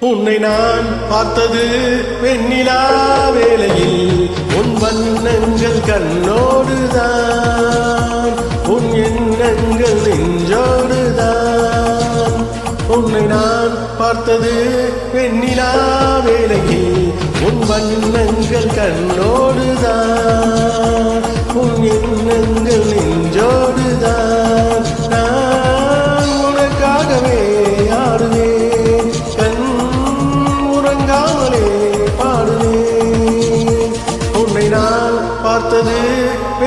உன்னை நான் பார்த்தது வெண்ணிலா வேளையில். உன் வண்ணங்கள் கண்ணோடுதான். உன் எண்ணங்கள் நெஞ்சோடுதான். உன்னை நான் பார்த்தது வெண்ணிலா வேளையில். உன் வண்ணங்கள் கண்ணோடுதான்.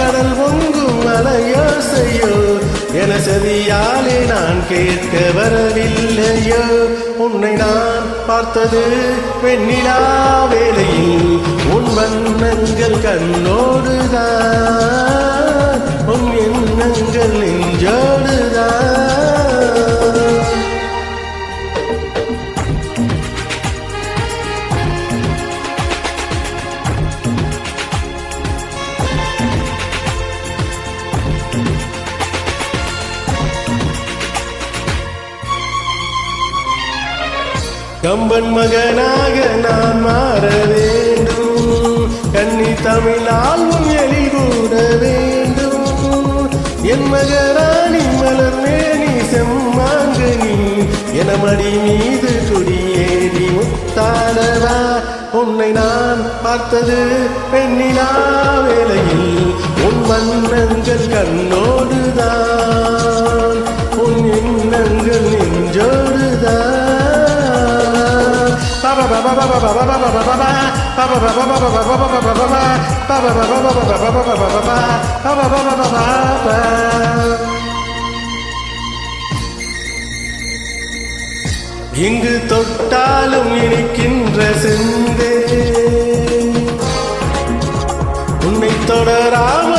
கடல் பொங்கும் அலையோசையோ என செவியாலே நான் கேட்க வரவில்லையோ. உன்னை நான் பார்த்தது வெண்ணிலா வேலையில் உன் வண்ணங்கள் கண்ணோடுதான். உன் எண்ணங்கள் நெஞ்சோ கம்பன் மகனாக நான் மாற வேண்டும். கன்னி தமிழால் உன் எழில் கூட வேண்டும். என் மகராணி மலர் மேனி செம்மாங்கனி என மடி மீது குடியேறி முத்தாளவா உன்னை நான் பார்த்தது பெண்ணிலா வேலையில் உன் மன்னங்கள் கண்ணோடுதான். எங்கு தொட்டாலும் இணைக்கின்ற சிந்தே. உன்னை தொடராம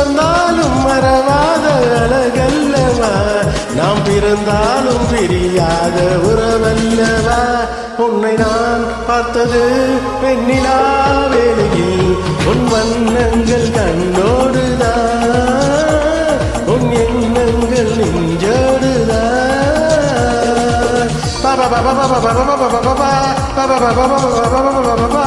பிறந்தாலும் மறவாத அழகல்லவா நாம் பிறந்தாலும் பிரியாத உறவல்லவா உன்னை நான் பார்த்தது பெண்ணிலா வேலையில் உன் வண்ணங்கள் கண்ணோடுதான் உன் எண்ணங்கள் நெஞ்சோடுதான் பாபா பாபா பாபா பாபா பாபா பாபா பாபா பாபா பாபா பாபா பாபா